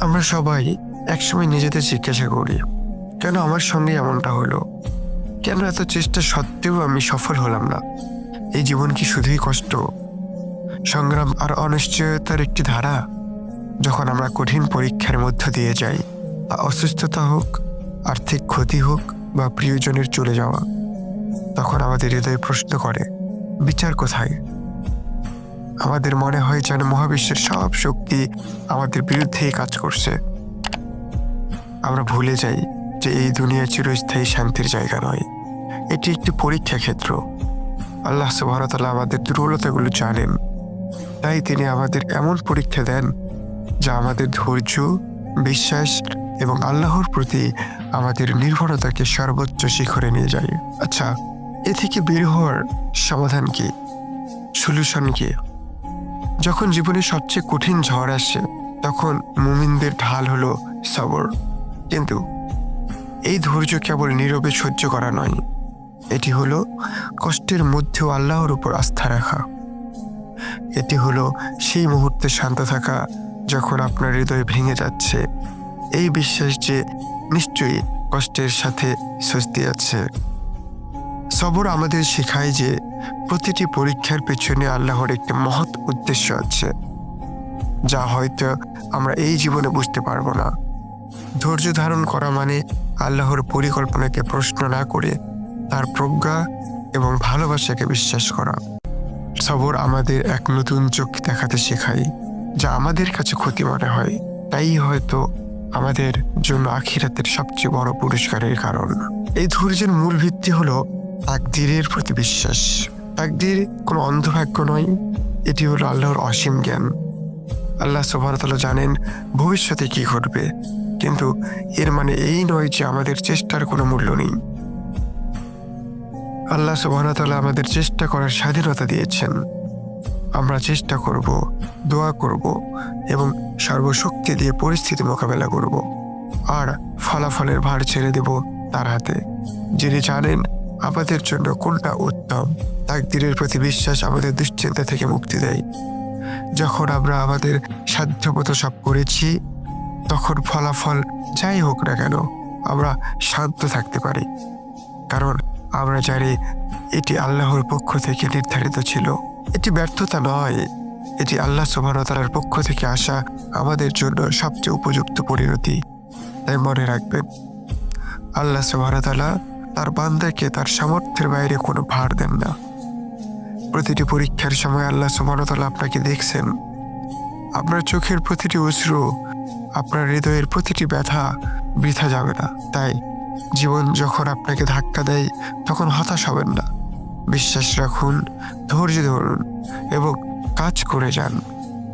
আমরা সবাই একসময় নিজেদের জিজ্ঞাসা করি, কেন আমার সঙ্গে এমনটা হলো? কেন এত চেষ্টা সত্ত্বেও আমি সফল হলাম না? এই জীবন কি শুধুই কষ্ট? সংগ্রাম আর অনিশ্চয়তার একটি ধারা? যখন আমরা কঠিন পরীক্ষার মধ্য দিয়ে যাই, বা অসুস্থতা হোক, আর্থিক ক্ষতি হোক, বা প্রিয়জনের চলে যাওয়া, তখন আমাদের হৃদয় প্রশ্ন করে, বিচার কোথায়? আমাদের মনে হয় যেন মহাবিশ্বের সব শক্তি আমাদের বিরুদ্ধেই কাজ করছে। আমরা ভুলে যাই যে এই দুনিয়া চিরস্থায়ী শান্তির জায়গা নয়। এটি একটি পরীক্ষা ক্ষেত্র। আল্লাহ সুবাহতাল্লাহ আমাদের দুর্বলতাগুলো জানেন। তাই তিনি আমাদের এমন পরীক্ষা দেন যা আমাদের ধৈর্য, বিশ্বাস এবং আল্লাহর প্রতি আমাদের নির্ভরতাকে সর্বোচ্চ শিখরে নিয়ে যায়। আচ্ছা এ থেকে বের হওয়ার সমাধান কি? সলিউশন কি? যখন জীবনে সবচেয়ে কঠিন ঝড় আসে, তখন মুমিনদের ঢাল হলো সবর। কিন্তু এই ধৈর্য কেবল নীরবে সহ্য করা নয়, এটি হলো কষ্টের মধ্যেও আল্লাহর উপর আস্থা রাখা। এটি হলো সেই মুহূর্তে শান্ত থাকা যখন আপনার হৃদয় ভেঙে যাচ্ছে। এই বিশ্বাস যে নিশ্চয়ই কষ্টের সাথে স্বস্তি আছে। সবর আমাদের শেখায় যে প্রতিটি পরীক্ষার পেছনে আল্লাহর একটি মহৎ উদ্দেশ্য আছে, যা হয়তো আমরা এই জীবনে বুঝতে পারব না। ধৈর্য ধারণ করা মানে আল্লাহর পরিকল্পনাকে প্রশ্ন না করে তার প্রজ্ঞা এবং ভালোবাসাকে বিশ্বাস করা। সবর আমাদের এক নতুন চোখ দেখাতে শেখায়, যা আমাদের কাছে ক্ষতি মনে হয়। তাই হয়তো আমাদের জন্য আখিরাতের সবচেয়ে বড় পুরস্কারের কারণ। এই ধৈর্যের মূল ভিত্তি হলো তাকদিরের প্রতি বিশ্বাস। তাকদির কোনো অন্ধভাগ্য নয়, এটি হলো আল্লাহর অসীম জ্ঞান। আল্লাহ সুবাহতাল্লাহ জানেন ভবিষ্যতে কি ঘটবে, কিন্তু এর মানে এই নয় যে আমাদের চেষ্টার কোনো মূল্য নেই। আল্লাহ সুবাহতাল্লাহ আমাদের চেষ্টা করার স্বাধীনতা দিয়েছেন। আমরা চেষ্টা করব, দোয়া করব এবং সর্বশক্তি দিয়ে পরিস্থিতি মোকাবেলা করব। আর ফলাফলের ভার ছেড়ে দেব তার হাতে। যিনি জানেন আমাদের জন্য কোনটা উত্তম। তাকদিরের প্রতি বিশ্বাস আমাদের দুশ্চিন্তা থেকে মুক্তি দেয়। যখন আমরা আমাদের সাধ্যমতো সব করেছি, তখন ফলাফল যাই হোক না কেন, আমরা শান্ত থাকতে পারি। কারণ আমরা জানি এটি আল্লাহর পক্ষ থেকে নির্ধারিত ছিল। এটি ব্যর্থতা নয়। এটি আল্লাহ সুবাহতালার পক্ষ থেকে আসা আমাদের জন্য সবচেয়ে উপযুক্ত পরিণতি। তাই মনে রাখবেন, আল্লাহ সুবাহতালা তার বান্দাকে তার সামর্থ্যের বাইরে কোনো ভার দেন না। প্রতিটি পরীক্ষার সময় আল্লাহ সুবাহতালা আপনাকে দেখছেন। আপনার চোখের প্রতিটি অশ্রু, আপনার হৃদয়ের প্রতিটি ব্যথা বৃথা যাবে না। তাই জীবন যখন আপনাকে ধাক্কা দেয়, তখন হতাশ হবেন না। বিশ্বাস রাখুন, ধৈর্য ধরুন এবং কাজ করে যান।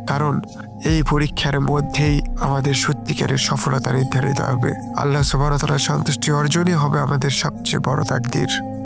কারণ এই পরীক্ষার মধ্যেই আমাদের সত্যিকারের সফলতা নির্ধারিত হবে। আল্লাহ সুবাহতালার সন্তুষ্টি অর্জনই হবে আমাদের সবচেয়ে বড় তাকদির।